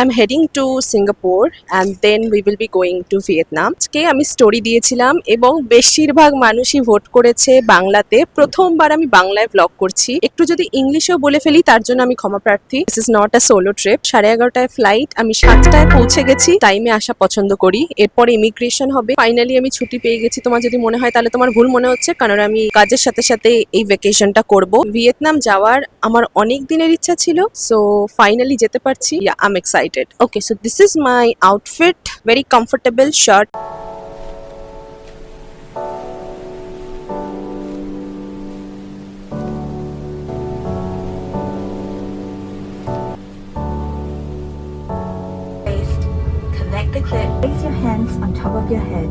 I'm heading to Singapore and then we will be going to Vietnam. আজকে আমি story দিয়েছিলাম এবং বেশিরভাগ মানুষই ভোট করেছে বাংলাতে। প্রথমবার আমি বাংলায় ব্লগ করছি। একটু যদি ইংলিশেও বলে ফেলি, তার জন্য আমি ক্ষমা প্রার্থী। This is not a solo trip সাড়ে এগারোটায় ফ্লাইট আমি সাতটায় পৌঁছে গেছি। টাইমে আসা পছন্দ করি। এরপর ইমিগ্রেশন হবে। ফাইনালি আমি ছুটি পেয়ে গেছি। তোমার যদি মনে হয় তাহলে তোমার ভুল মনে হচ্ছে, কারণ আমি কাজের সাথে সাথে এই ভেকেশনটা করব। ভিয়েতনাম যাওয়ার আমার অনেক দিনের ইচ্ছা ছিল সো ফাইনালি যেতে পারছি। I am excited okay so this is my outfit very comfortable shirt Connect the clip. Place your hands on top of your head.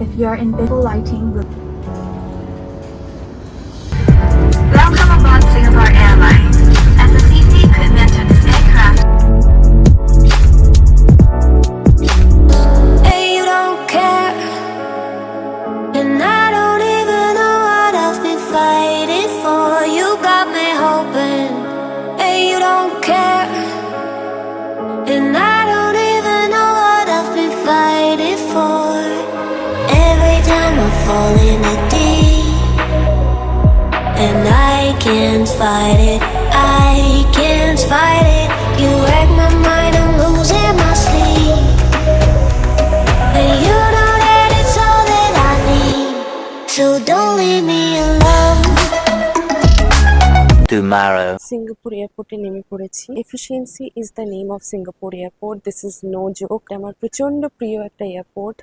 If you are in visible lighting, can't fight it. I can't fight it. You wreck my mind, I'm losing my sleep. And you know that it's all that I need. So don't leave me alone. tomorrow. Singapore এয়ারপোর্টে নেমে পড়েছি efficiency is the name of Singapore airport this is no joke আমার প্রচণ্ড প্রিয় একটা airport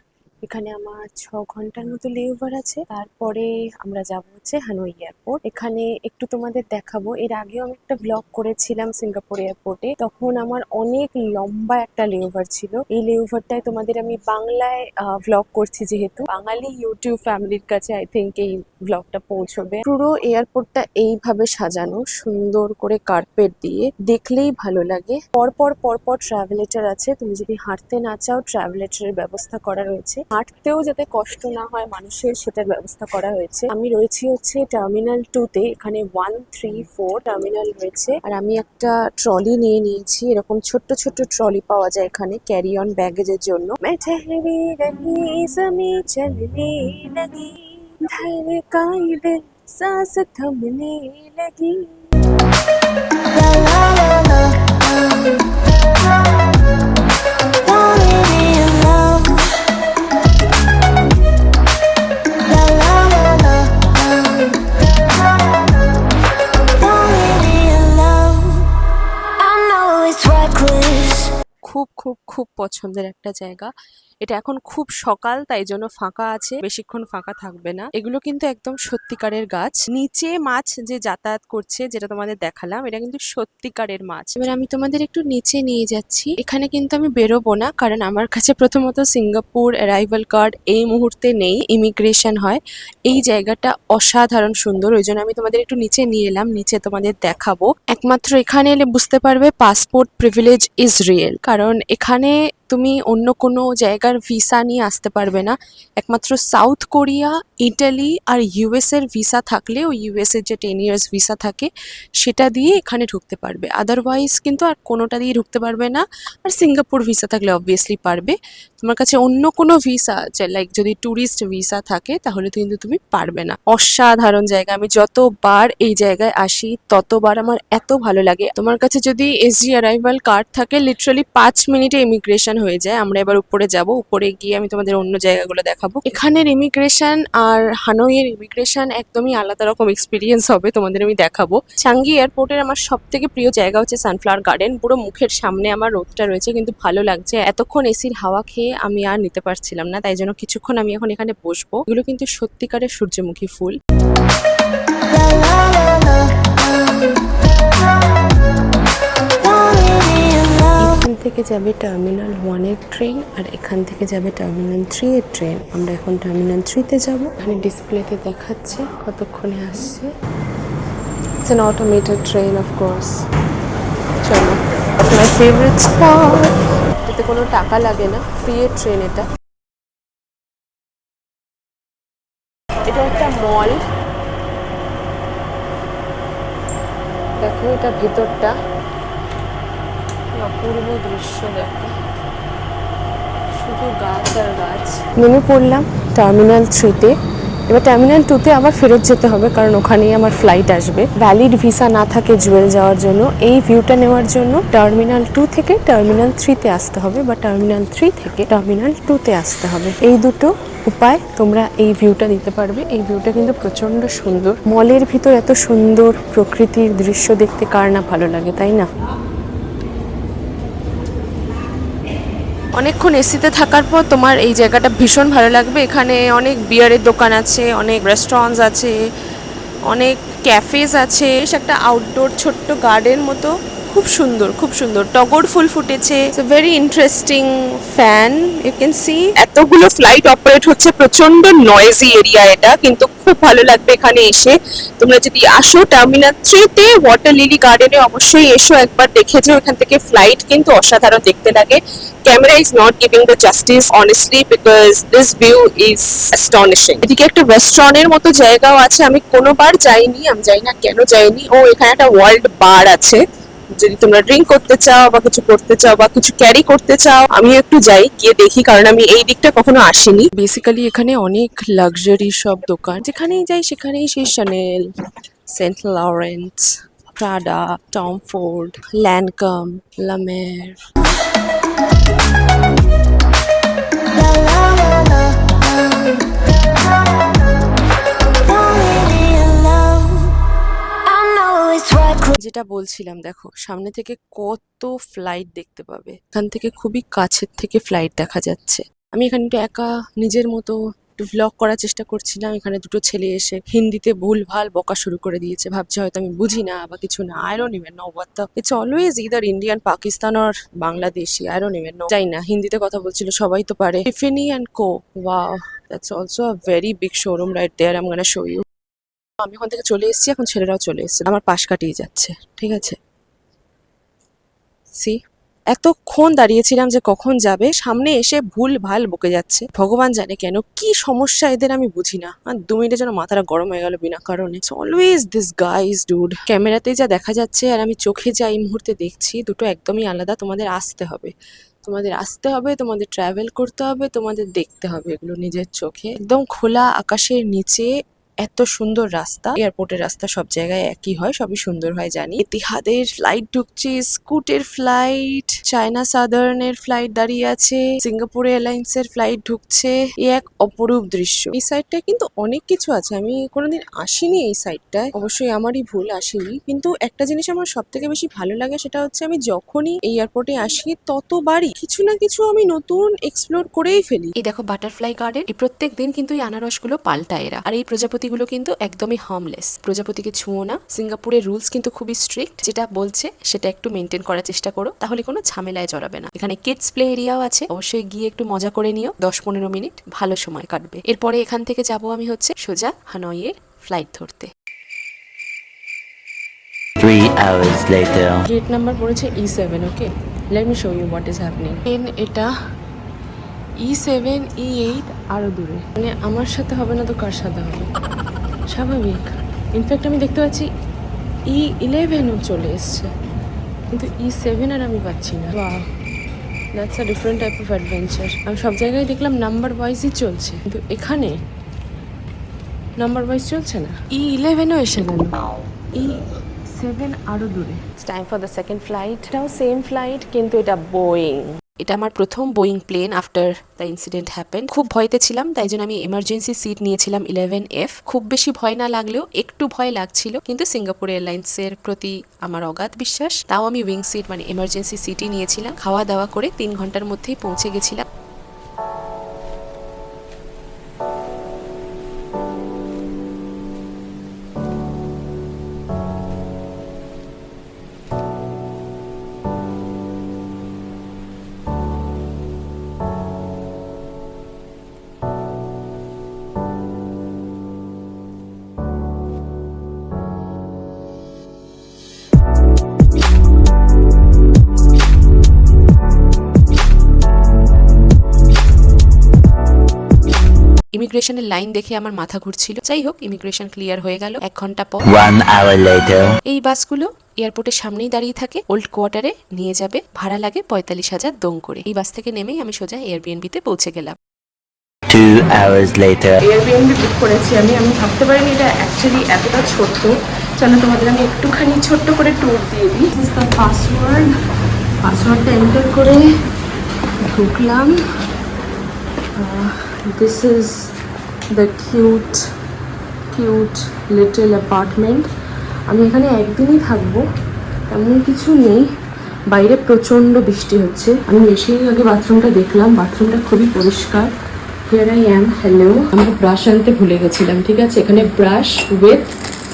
এখানে আমার ছ ঘণ্টার মতো লেওভার আছে। তারপরে আমরা যাব হচ্ছে হানোই এয়ারপোর্ট এখানে একটু তোমাদের দেখাবো। এর আগেও আমি একটা ব্লগ করেছিলাম সিঙ্গাপুর এয়ারপোর্টে তখন আমার অনেক লম্বা একটা লেওভার ছিল। এই লেওভারটায় তোমাদের আমি বাংলায় ব্লগ করছি যেহেতু। বাঙালি ইউটিউব ফ্যামিলির কাছে আই থিঙ্ক এই ব্লগটা পৌঁছবে। পুরো এয়ারপোর্টটা এইভাবে সাজানো, সুন্দর করে কার্পেট দিয়ে। দেখলেই ভালো লাগে। পরপর পরপর ট্রাভেলেটার আছে। তুমি যদি হাঁটতে না চাও ট্রাভেলেটারের ব্যবস্থা করা রয়েছে। হাঁটতেও যাতে কষ্ট না হয় মানুষের সেটার ব্যবস্থা করা হয়েছে আমি রয়েছি হচ্ছে টার্মিনাল টু তে এখানে ওয়ান থ্রি ফোর টার্মিনাল রয়েছে আর আমি একটা ট্রলি নিয়ে নিয়েছি এরকম ছোট্ট ছোট্ট ট্রলি পাওয়া যায় এখানে ক্যারি অন ব্যাগেজের জন্য मैं ठहरी रही जमी चलने लगी धड़काई दिल सांस थमने लगी La la la la. Don't পছন্দের একটা জায়গা। এটা এখন খুব সকাল, তাই জন্য ফাঁকা আছে। বেশিক্ষণ ফাঁকা থাকবে না। এগুলো কিন্তু একদম সত্যিকারের গাছ। নিচে মাছ যে যাতায়াত করছে, যেটা তোমাদের দেখালাম, এটা কিন্তু সত্যিকারের মাছ। এবার আমি তোমাদের একটু নিচে নিয়ে যাচ্ছি। এখানে কিন্তু আমি বেরোবো না, কারণ আমার কাছে প্রথমত সিঙ্গাপুর অ্যারাইভাল কার্ড এই মুহূর্তে নেই ইমিগ্রেশন হয়। এই জায়গাটা অসাধারণ সুন্দর, ওই জন্য আমি তোমাদের একটু নিচে নিয়ে এলাম, নিচে তোমাদের দেখাবো। একমাত্র এখানে এলে বুঝতে পারবে পাসপোর্ট প্রিভিলেজ ইজ রিয়েল কারণ এখানে তুমি অন্য কোনো জায়গার ভিসা নিয়ে আসতে পারবে না। একমাত্র সাউথ কোরিয়া, ইটালি আর ইউএসের ভিসা থাকলে, ওই ইউএসের যে টেন ইয়ার্স ভিসা থাকে, সেটা দিয়ে এখানে ঢুকতে পারবে। আদারওয়াইজ কিন্তু আর কোনোটা দিয়ে ঢুকতে পারবে না। আর সিঙ্গাপুর ভিসা থাকলে অবভিয়াসলি পারবে। তোমার কাছে অন্য কোনো ভিসা লাইক যদি ট্যুরিস্ট ভিসা থাকে, তাহলে কিন্তু তুমি পারবে না। অসাধারণ জায়গা। আমি যতবার এই জায়গায় আসি, ততবার আমার এত ভালো লাগে। তোমার কাছে যদি এসজি অ্যারাইভাল কার্ড থাকে লিটারালি পাঁচ মিনিটে ইমিগ্রেশন হয়ে যায়, আমরা এবার উপরে যাব। উপরে গিয়ে আমি তোমাদের অন্য জায়গাগুলো দেখাবো। এখানের ইমিগ্রেশন আর হানোইয়ের ইমিগ্রেশন একদমই আলাদা রকম এক্সপিরিয়েন্স হবে তোমাদের আমি দেখাবো। চাঙ্গি এয়ারপোর্টের আমার সব থেকে প্রিয় জায়গা হচ্ছে সানফ্লাওয়ার গার্ডেন পুরো মুখের সামনে আমার রোদটা রয়েছে, কিন্তু ভালো লাগছে। এতক্ষণ এসির হাওয়া খেয়ে আমি আর নিতে পারছিলাম না, তাই জন্য কিছুক্ষণ আমি এখন এখানে বসবো। এগুলো কিন্তু সত্যিকারের সূর্যমুখী ফুল। থেকে যাবে টার্মিনাল ওয়ানের ট্রেন আর এখান থেকে যাবে টার্মিনাল থ্রি এর ট্রেন আমরা এখন টার্মিনাল থ্রিতে যাব। এখানে ডিসপ্লেতে দেখাচ্ছে কতক্ষণে আসছে। It's an automated train of course চলো মাই ফেভারিট স্পট এতে কোনো টাকা লাগে না ফ্রি এর ট্রেন এটা। এটা একটা মল দেখো এটা ভিতরটা। অপূর্ব দৃশ্য শুধু গাছ আর গাছ। নেমে পড়লাম টার্মিনাল থ্রিতে এবার টার্মিনাল টুতে আবার ফেরত যেতে হবে কারণ ওখানেই আমার ফ্লাইট আসবে। ভ্যালিড ভিসা না থাকে জুয়েল যাওয়ার জন্য। এই ভিউটা নেওয়ার জন্য টার্মিনাল টু থেকে টার্মিনাল থ্রিতে আসতে হবে বা টার্মিনাল থ্রি থেকে টার্মিনাল টুতে আসতে হবে। এই দুটো উপায় তোমরা এই ভিউটা দিতে পারবে। এই ভিউটা কিন্তু প্রচণ্ড সুন্দর। মলের ভিতর এত সুন্দর প্রকৃতির দৃশ্য দেখতে কার না ভালো লাগে, তাই না? অনেকক্ষণ এসিতে থাকার পর তোমার এই জায়গাটা ভীষণ ভালো লাগবে। এখানে অনেক বিয়ারের দোকান আছে, অনেক রেস্টুরেন্টস আছে, অনেক ক্যাফেজ আছে। একটা আউটডোর ছোট্ট গার্ডেন মতো। খুব সুন্দর খুব সুন্দর। টগর ফুল ফুটেছে। Very interesting fan you can see এতগুলো ফ্লাইট অপারেট হচ্ছে প্রচণ্ড নয়েজি এরিয়া এটা, কিন্তু খুব ভালো লাগবে এখানে এসে। তোমরা যদি আসো টার্মিনাল থ্রিতে ওয়াটার লিলি গার্ডেনে অবশ্যই এসো, একবার দেখে যাও এখান থেকে ফ্লাইট কিন্তু অসাধারণ দেখতে লাগে। Camera is not giving the justice honestly because this view is astonishing এদিকে একটা রেস্টুরেন্টের মতো জায়গাও আছে, আমি কোনোবার যাইনি, আমি জানি না কেন যাইনি। ও, এখানে একটা ওয়ার্ল্ড বার আছে। যদি তোমরা ড্রিঙ্ক করতে চাও বা কিছু করতে চাও বা কিছু ক্যারি করতে চাও আমি একটু যাই গিয়ে দেখি কারণ আমি এই দিকটা কখনো আসিনি। বেসিক্যালি এখানে অনেক লাক্সারি সব দোকান। যেখানেই যাই সেখানেই সেই Chanel Saint Laurent Prada Tom Ford Lancome লামের La la la la. যেটা বলছিলাম, দেখো, সামনে থেকে কত ফ্লাইট দেখতে পাবে। এখান থেকে খুবই কাছের থেকে ফ্লাইট দেখা যাচ্ছে। আমি এখানে একটু একা নিজের মতো একটু ভ্লগ করার চেষ্টা করছিলাম। এখানে দুটো ছেলে এসে হিন্দিতে ভুল ভালো বকা শুরু করে দিয়েছে। ভাবছে হয়তো আমি বুঝি না বা কিছু না। I don't even know it's always either Indian Pakistan R Bangladeshi I don't even know যাই না, হিন্দিতে কথা বলছিল, সবাই তো পারে। Tiffany and co wow that's also a very big showroom right there gonna show you আমি ওখান থেকে চলে এসেছি, এখন ছেলেরাও চলে এসেছে। আমার পাশ কাটিয়ে যাচ্ছে, ঠিক আছে? সি এতক্ষণ দাঁড়িয়েছিলাম যে কখন যাবে, সামনে এসে ভুল ভালো বকে যাচ্ছে। ভগবান জানে কেন, কি সমস্যা এদের আমি বুঝি না। আর দু মিনিটের জন্য মাথাটা গরম হয়ে গেল বিনা কারণে। অলওয়েজ দিস গাইজ ডুড ক্যামেরাতে যা দেখা যাচ্ছে, আর আমি চোখে যা এই মুহূর্তে দেখছি, দুটো একদমই আলাদা। তোমাদের আসতে হবে। তোমাদের আসতে হবে, তোমাদের ট্রাভেল করতে হবে, তোমাদের দেখতে হবে এগুলো নিজের চোখে। একদম খোলা আকাশের নিচে এত সুন্দর রাস্তা। এয়ারপোর্টের রাস্তা সব জায়গায় একই হয়, সবই সুন্দর হয় জানি। ইতিহাদের ফ্লাইট ঢুকছে স্কুটের ফ্লাইট চায়না সাদার্নের ফ্লাইট দাঁড়িয়ে আছে সিঙ্গাপুর এয়ারলাইন্স এর ফ্লাইট ঢুকছে। এ এক অপরূপ দৃশ্য। এই সাইডটায় কিন্তু অনেক কিছু আছে। আমি কোনোদিন আসিনি এই সাইডটায় অবশ্যই আমারই ভুল, আসিনি। কিন্তু একটা জিনিস আমার সব থেকে বেশি ভালো লাগে, সেটা হচ্ছে আমি যখনই এই এয়ারপোর্টে আসি, ততবারই কিছু না কিছু আমি নতুন এক্সপ্লোর করেই ফেলি। এই দেখো বাটারফ্লাই গার্ডেন প্রত্যেক দিন কিন্তু এই আনারসগুলো পাল্টায় এরা। আর এই প্রজাপতিগুলো কিন্তু একদমই হার্মলেস প্রজাপতিকে ছুঁয়ো না। সিঙ্গাপুরের রুলস কিন্তু খুবই স্ট্রিক্ট যেটা বলছে সেটা একটু মেনটেন করার চেষ্টা করো। তাহলে কোনো ঝামেলায় জড়াবে না। এখানে কিডস প্লে এরিয়াও আছে। অবশ্যই গিয়ে একটু মজা করে নিও। দশ পনেরো মিনিট ভালো সময় কাটবে। এরপরে এখান থেকে যাব আমি হচ্ছে সোজা হানয়ের ফ্লাইট ধরতে। গেট নাম্বার পড়েছে E seven okay let me show you what is happening এটা ই সেভেন ই এইট আরও দূরে। মানে আমার সাথে হবে না তো কার সাথে হবে? স্বাভাবিক। ইনফ্যাক্ট আমি দেখতে পাচ্ছি ই ইলেভেনও চলে এসছে। কিন্তু ই সেভেন আর আমি পাচ্ছি না। That's a different type of adventure আমি সব জায়গায় দেখলাম নাম্বার ওয়াইজই চলছে। কিন্তু এখানে নাম্বার ওয়াইজ চলছে না। ই ইলেভেনও এসে গেল। ই সেভেন আরও দূরে। Time for the second flight এটাও সেম ফ্লাইট কিন্তু এটা বোয়িং এটা আমার প্রথম Boeing plane after the incident happen খুব ভয়তে ছিলাম, তাই জন্য আমি এমার্জেন্সি সিট নিয়েছিলাম ইলেভেন এফ খুব বেশি ভয় না লাগলেও একটু ভয় লাগছিল, কিন্তু সিঙ্গাপুর এয়ারলাইন্সের প্রতি আমার অগাধ বিশ্বাস। তাও আমি উইং সিট মানে এমার্জেন্সি সিটই নিয়েছিলাম। খাওয়া দাওয়া করে তিন ঘণ্টার মধ্যেই পৌঁছে গেছিলাম। ইমিগ্রেশনের লাইন দেখে আমার মাথা ঘুরছিল। যাই হোক ইমিগ্রেশন ক্লিয়ার হয়ে গেল এক ঘণ্টা পর. এই বাসগুলো এয়ারপোর্টের সামনেই দাঁড়িয়ে থাকে ওল্ড কোয়ার্টারে নিয়ে যাবে। ভাড়া লাগে পঁয়তাল্লিশ হাজার দং করে। এই বাস থেকে নেমেই আমি সোজা এয়ারবিএনবিতে পৌঁছে গেলাম। Two hours later. Airbnb book করেছি আমি। আমি ভাবতে পারিনি এটা অ্যাকচুয়ালি এতটা ছোট্ট। চলো তোমাদের আমি একটুখানি ছোট্ট করে ট্যুর দিয়ে দিই। দিস দ্য পাসওয়ার্ড পাসওয়ার্ডটা এন্টার করে ঢুকলাম। This is the cute cute little apartment আমি এখানে একদিনই থাকব। তেমন কিছু নেই। বাইরে প্রচণ্ড বৃষ্টি হচ্ছে। আমি এসেই আগে বাথরুমটা দেখলাম। বাথরুমটা খুবই পরিষ্কার। হিয়ার আই অ্যাম হ্যালো আমি ব্রাশ আনতে ভুলে গেছিলাম, ঠিক আছে? এখানে brush with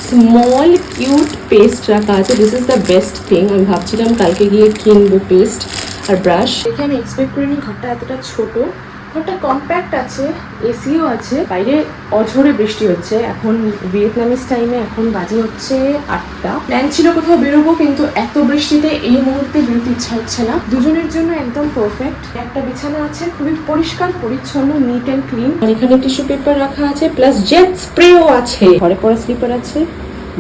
small cute paste রাখা আছে। This is the best thing আমি ভাবছিলাম কালকে গিয়ে কিনবো পেস্ট আর ব্রাশ দেখে আমি এক্সপেক্ট করিনি, ঘরটা এতটা ছোট। ঘরটা কম্প্যাক্ট আছে এসিও আছে। বাইরে অঝরে বৃষ্টি হচ্ছে। এখন ভিয়েতনামিজ টাইমে এখন বাজে হচ্ছে আটটা। প্ল্যান ছিল কোথাও বেরোবো, কিন্তু এত বৃষ্টিতে এই মুহূর্তে বেরোতে ইচ্ছা হচ্ছে না। দুজনের জন্য একদম পারফেক্ট একটা বিছানা আছে, খুবই পরিষ্কার, পরিচ্ছন্ন নিট অ্যান্ড ক্লিন এখানে টিস্যু পেপার রাখা আছে প্লাস জেট স্প্রেও আছে। ঘরে পড়া স্লিপার আছে।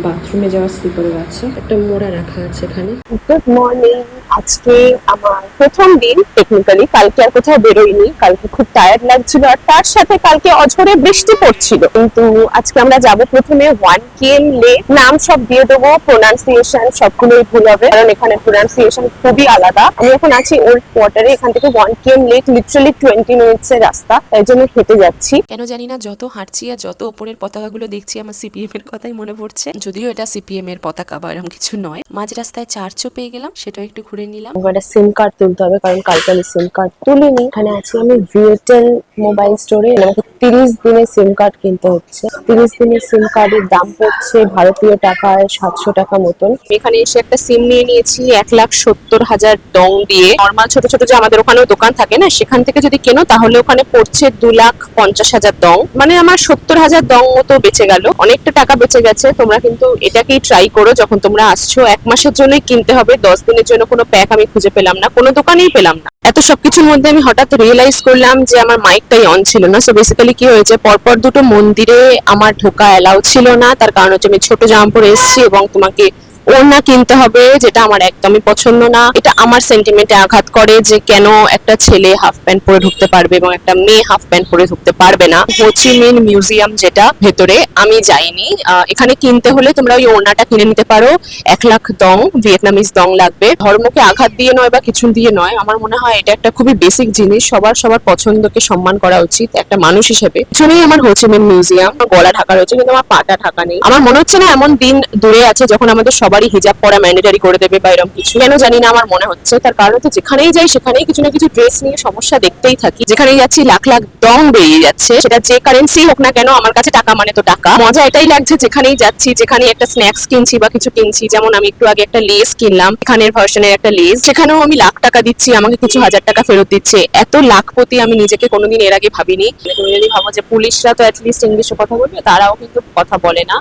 বাথরুমে যাওয়ার স্লিপারও আছে। একটা মোড়া রাখা আছে এখানে। গুড মর্নিং আজকে আমার প্রথম দিন টেকনিক্যালি কালকে আর কোথাও বেরোইনি। কালকে খুব টায়ার্ড লাগছিল আর তার সাথে কালকে অঝরে বৃষ্টি পড়ছিল। কিন্তু আজকে আমরা যাব প্রথমে ওয়ান কেএম লেক। নাম সব দিয়ে দেবো। প্রোনাউন্সিয়েশন সবগুলোই ভুল হবে। কারণ এখানে প্রোনাউন্সিয়েশন খুবই আলাদা। আমি এখন আছি ওল্ড কোয়ার্টারে এখান থেকে one KM lake literally twenty minutes এর রাস্তা। তাই জন্য হেঁটে যাচ্ছি। কেন জানি না যত হাঁটছি আর যত ওপরের পতাকাগুলো দেখছি আমার সিপিএম এর কথাই মনে পড়ছে। যদিও এটা সিপিএম এর পতাকা বা এরকম কিছু নয়, মাঝ রাস্তায় চার্চও পেয়ে গেলাম, সেটাও একটু ঘুরে নিলাম। একটা সিম কার্ড তুলতে হবে, কারণ কালকে আমি সিম কার্ড তুলিনি। এখানে আছি আমি ভিএটেল মোবাইল স্টোরে আমাকে তিরিশ দিনের সিম কার্ড কিনতে হচ্ছে। তিরিশ দিনের সিম কার্ডের দাম পড়ছে ভারতীয় টাকায় সাতশো টাকা মতন। এখানে এসে একটা সিম নিয়ে নিয়েছি, এক লাখ সত্তর হাজার ডং দিয়ে। নর্মাল ছোট ছোট যে আমাদের ওখানেও দোকান থাকে না, সেখান থেকে যদি কেনো, তাহলে ওখানে পড়ছে দু লাখ পঞ্চাশ হাজার দং। মানে আমার সত্তর হাজার দং মতো বেঁচে গেল। অনেকটা টাকা বেঁচে গেছে। তোমরা কিন্তু এটাকেই ট্রাই করো যখন তোমরা আসছো। এক মাসের জন্যই কিনতে হবে, দশ দিনের জন্য কোনো প্যাক আমি খুঁজে পেলাম না, কোনো দোকানেই পেলাম না। এত সবকিছুর মধ্যে আমি হঠাৎ রিয়েলাইজ করলাম যে আমার মাইকটাই অন ছিল না। সো বেসিক্যালি কি হয়েছে? পরপর দুটো মন্দিরে আমার ঢোকা অ্যালাউ ছিল না। তার কারণ হচ্ছে আমি ছোট জামা পরে এসেছি এবং তোমাকে ওড়না কিনতে হবে, যেটা আমার একদমই পছন্দ না। এটা আমার সেন্টিমেন্টে আঘাত করে যে কেন একটা ছেলে হাফ প্যান্ট পরে ঢুকতে পারবে এবং একটা মেয়ে হাফ প্যান্ট পরে ঢুকতে পারবে না। হোচিমিন মিউজিয়াম যেটা, ভেতরে আমি যাইনি। এখানে কিনতে হলে তোমরা ওই ওড়নাটা কিনে নিতে পারো। এক লাখ দং, ভিয়েতনামিজ দং লাগবে। ধর্মকে আঘাত দিয়ে নয় বা কিছু দিয়ে নয়, আমার মনে হয় এটা একটা খুবই বেসিক জিনিস। সবার সবার পছন্দকে সম্মান করা উচিত একটা মানুষ হিসেবে। পিছনেই আমার হোচিমিন মিউজিয়াম গলা ঢাকা রয়েছে, কিন্তু আমার পাটা ঢাকা নেই। আমার মনে হচ্ছে না এমন দিন দূরে আছে যখন আমাদের সবারই হিজাব পরা ম্যান্ডেটারি করে দেবে বা এরকম কিছু। কেন জানি না, আমার মনে হচ্ছে। তার কারণ হচ্ছে, যেখানেই যাই, সেখানেই কিছু না কিছু ড্রেস নিয়ে সমস্যা দেখতেই থাকি। যেখানেই যাচ্ছি, লাখ লাখ দং বেরিয়ে যাচ্ছে। সেটা যে কারেন্সি হোক না কেন, আমার কাছে টাকা মানে তো টাকা। মজা এটাই লাগছে, যেখানেই যাচ্ছি যেখানে একটা স্ন্যাক্স কিনছি বা কিছু কিনছি। যেমন আমি একটু আগে একটা লেস কিনলাম, এখানের ভার্সনের একটা লেস সেখানেও আমি লাখ টাকা দিচ্ছি, আমাকে কিছু হাজার টাকা ফেরত দিচ্ছে। এত লাখপতি আমি নিজেকে কোনোদিন এর আগে ভাবিনি। তুমি যদি ভাবো যে পুলিশরা তো অ্যাটলিস্ট ইংলিশে কথা বলবে, তারাও কিন্তু কথা বলে না।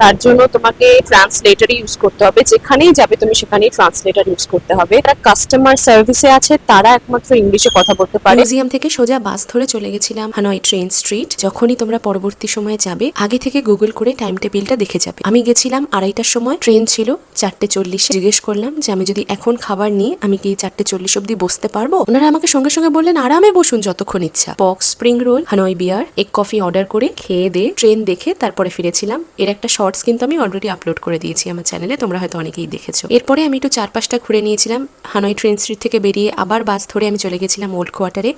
তার জন্য তোমাকে ট্রান্সলেটর ইউজ করতে হবে। যেখানেই যাবে তুমি সেখানেই ট্রান্সলেটর ইউজ করতে হবে। যারা কাস্টমার সার্ভিসে আছে, তারা একমাত্র ইংলিশে কথা বলতে পারে। মিউজিয়াম থেকে সোজা বাস ধরে চলে গেছিলাম হানয় ট্রেন স্ট্রিট যখনই তোমরা পরবর্তী সময়ে যাবে, আগে থেকে গুগল করে টাইম টেবিলটা দেখে যাবে। আমি গেছিলাম আড়াইটার সময় ট্রেন ছিল চারটে চল্লিশে। জিজ্ঞেস করলাম যে, আমি যদি এখন খাবার নিয়ে আমি কি চারটে চল্লিশ অব্দি বসতে পারব? ওনারা আমাকে সঙ্গে সঙ্গে বললেন, আরামে বসুন যতক্ষণ ইচ্ছা। পক স্প্রিং রোল হানয় বিয়ার এক কফি অর্ডার করে, খেয়ে দিয়ে ট্রেন দেখে তারপরে ফিরেছিলাম। এর একটা শর্টস কিন্তু আমি অলরেডি আপলোড করে দিয়েছি আমার চ্যানেলে তোমরা হয়তো অনেকেই দেখেছ। এরপরে আমি একটু চারপাশটা ঘুরে নিয়েছিলাম হানয় ট্রেন স্ট্রিট থেকে বেরিয়ে আবার বাস ধরে আমি চলে গেছিলাম ওল্ড কোয়ার্টারে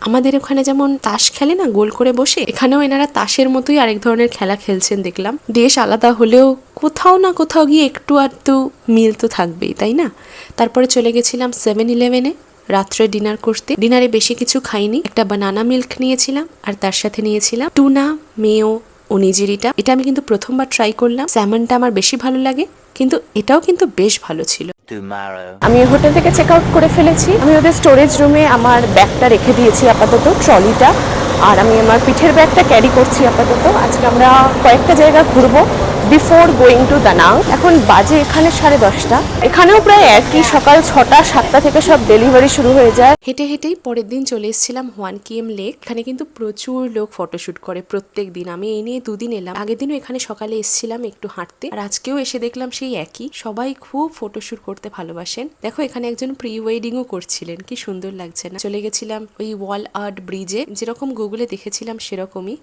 আমাদের ওখানে যেমন তাস খেলে না, গোল করে বসে, এখানেও এনারা তাসের মতোই আরেক ধরনের খেলা খেলছেন দেখলাম। দেশ আলাদা হলেও কোথাও না কোথাও গিয়ে একটু আধটু মিল তো থাকবেই, তাই না? তারপরে চলে গেছিলাম সেভেন ইলেভেনে রাত্রে ডিনার করতে। ডিনারে বেশি কিছু খাইনি, একটা বানানা মিল্ক নিয়েছিলাম আর তার সাথে নিয়েছিলাম টুনা মেও ওনিজিরিটা এটা আমি কিন্তু প্রথমবার ট্রাই করলাম। স্যামনটা আমার বেশি ভালো লাগে কিন্তু এটাও কিন্তু বেশ ভালো ছিল. আমি হোটেল থেকে চেক আউট করে ফেলেছি। আমি ওদের স্টোরেজ রুমে আমার ব্যাগটা রেখে দিয়েছি আপাতত ট্রলিটা আর আমি আমার পিঠের ব্যাগটা ক্যারি করছি আপাতত। আজকে আমরা কয়েকটা জায়গা ঘুরবো। বিফোর গোয়িং টু দানাং এখন বাজে এখানে সাড়ে দশটা। এখানেও প্রায় একই, সকাল ছটা, সাতটা থেকে সব ডেলিভারি শুরু হয়ে যায়। হেঁটে হেঁটেই পরের দিন চলে এসেছিলাম হোয়ান কিএম লেক এখানে কিন্তু প্রচুর লোক ফটোশুট করে প্রত্যেক দিন। আমি এই নিয়ে দুদিন এলাম। আগের দিনও এখানে সকালে এসেছিলাম একটু হাঁটতে। আর আজকেও এসে দেখলাম সেই একই। সবাই খুব ফটোশুট করতে ভালোবাসেন। দেখো, এখানে একজন প্রি ওয়েডিংও করছিলেন। কি সুন্দর লাগছে না? চলে গেছিলাম ওই ওয়াল আর্ট ব্রিজে যেরকম গুগলে দেখেছিলাম সেরকমই।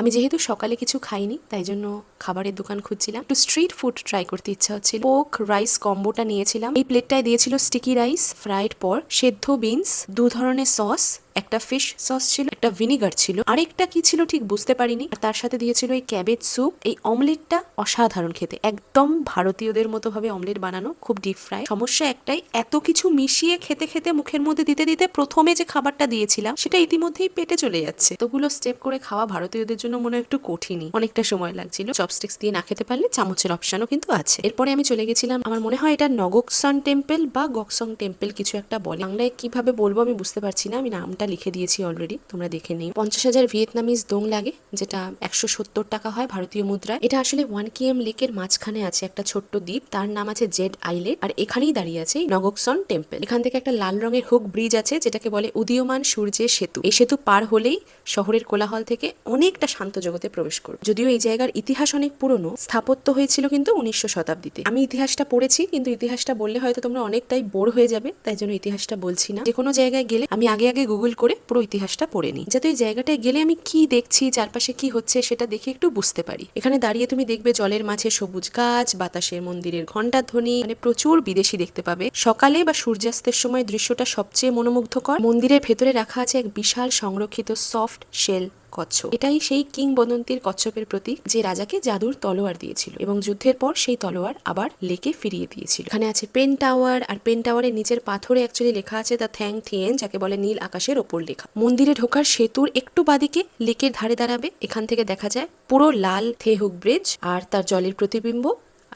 আমি যেহেতু সকালে কিছু খাইনি, তাই জন্য খাবারের দোকান খুঁজছিলাম। একটু স্ট্রিট ফুড ট্রাই করতে ইচ্ছা হচ্ছিল। পোক রাইস কম্বোটা নিয়েছিলাম। এই প্লেটটায় দিয়েছিল স্টিকি রাইস ফ্রাইড পর সেদ্ধ বিনস দু ধরনের সস একটা ফিশ সস ছিল, একটা ভিনিগার ছিল। আরেকটা কি ছিল ঠিক বুঝতে পারিনি। আর তার সাথে দিয়েছিল এই ক্যাবেজ স্যুপ এই অমলেটটা অসাধারণ খেতে। একদম ভারতীয়দের মতো ভাবে অমলেট বানানো, খুব ডিপ ফ্রাই সমস্যা একটাই, এত কিছু মিশিয়ে খেতে খেতে মুখের মধ্যে দিতে দিতে প্রথমে যে খাবারটা দিয়েছিলাম, সেটা ইতিমধ্যেই পেটে চলে যাচ্ছে। তোগুলো স্টেপ করে খাওয়া ভারতীয়দের জন্য মনে হয় একটু কঠিনই। অনেকটা সময় লাগছিল। চপস্টিক্স দিয়ে না খেতে পারলে চামচের অপশনও কিন্তু আছে। এরপরে আমি চলে গেছিলাম, আমার মনে হয় এটা নগকসন টেম্পল বা গকসং টেম্পল কিছু একটা বলে। বাংলায় কীভাবে বলব আমি বুঝতে পারছি না, আমি নামটা লিখে দিয়েছি অলরেডি তোমরা দেখে নিও। পঞ্চাশ হাজার ভিয়েতনামিজ দোং লাগে, যেটা একশো সত্তর টাকা হয় ভারতীয় মুদ্রায়। এটা আসলে ওয়ান কিএম লেকের মাঝখানে আছে একটা ছোট্ট দ্বীপ, তার নাম আছে জেড আইলেট আর এখানেই দাঁড়িয়ে আছে নগকসন টেম্পল। এখান থেকে একটা লাল রঙের হুক ব্রিজ আছে, যেটাকে বলে উদীয়মান সূর্যের সেতু। এই সেতু পার হলেই শহরের কোলাহল থেকে অনেকটা শান্ত জগতে প্রবেশ করবে। যদিও এই জায়গার ইতিহাস অনেক পুরনো, স্থাপত্য হয়েছিল কিন্তু উনিশশো শতাব্দীতে। আমি ইতিহাসটা পড়েছি, কিন্তু ইতিহাসটা বললে হয়তো তোমরা অনেকটাই বোর হয়ে যাবে, তাই জন্য ইতিহাসটা বলছি না। যে কোনো জায়গায় গেলে, আমি আগে আগে গুগল করে পুরো ইতিহাসটা পড়ে নিই। যাতে ওই জায়গাটায় গেলে আমি কি দেখছি, চারপাশে কি হচ্ছে, সেটা দেখে একটু বুঝতে পারি। এখানে দাঁড়িয়ে তুমি দেখবে জলের মাঝে সবুজ গাছ, বাতাসের মন্দিরের ঘণ্টার ধ্বনি মানে প্রচুর বিদেশি দেখতে পাবে। সকালে বা সূর্যাস্তের সময় দৃশ্যটা সবচেয়ে মনোমুগ্ধকর। মন্দিরের ভেতরে রাখা আছে এক বিশাল সংরক্ষিত সফট শেল। কচ্ছপ। এটাই সেই কিংবদন্তির কচ্ছপের প্রতীক যে রাজাকে জাদুর তলোয়ার দিয়েছিল এবং যুদ্ধের পর সেই তলোয়ার আবার লেকে ফিরিয়ে দিয়েছিল। এখানে আছে পেন টাওয়ার আর পেন টাওয়ারের নিচের পাথরে অ্যাকচুয়ালি লেখা আছে দ্য থ্যাং থিয়েন যাকে বলে নীল আকাশের ওপর লেখা। মন্দিরে ঢোকার সেতুর একটু বাদিকে লেকের ধারে দাঁড়াবে। এখান থেকে দেখা যায় পুরো লাল থেহুক ব্রিজ আর তার জলের প্রতিবিম্ব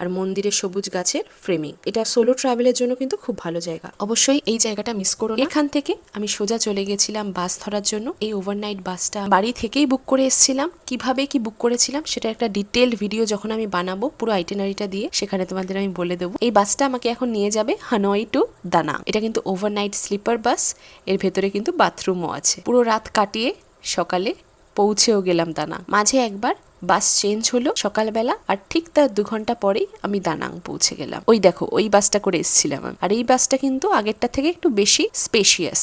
আর মন্দিরের সবুজ গাছের ফ্রেমিং এটা সোলো ট্রাভেলের জন্য কিন্তু খুব ভালো জায়গা। অবশ্যই এই জায়গাটা মিস করো এখান থেকে আমি সোজা চলে গেছিলাম বাস ধরার জন্য। এই ওভারনাইট বাসটা বাড়ি থেকেই বুক করে এসেছিলাম। কীভাবে কি বুক করেছিলাম সেটা একটা ডিটেলড ভিডিও যখন আমি বানাবো পুরো আইটেনারিটা দিয়ে সেখানে তোমাদের আমি বলে দেবো। এই বাসটা আমাকে এখন নিয়ে যাবে হানয় টু দানা। এটা কিন্তু ওভারনাইট স্লিপার বাসের ভেতরে কিন্তু বাথরুমও আছে। পুরো রাত কাটিয়ে সকালে পৌঁছেও গেলাম দানা। মাঝে একবার বাস চেঞ্জ হলো সকালবেলা আর ঠিক তার দু ঘণ্টা পরেই আমি দানাং পৌঁছে গেলাম। ওই দেখো, ওই বাসটা করে এসেছিলাম আর এই বাসটা কিন্তু আগেরটা থেকে একটু বেশি স্পেশিয়াস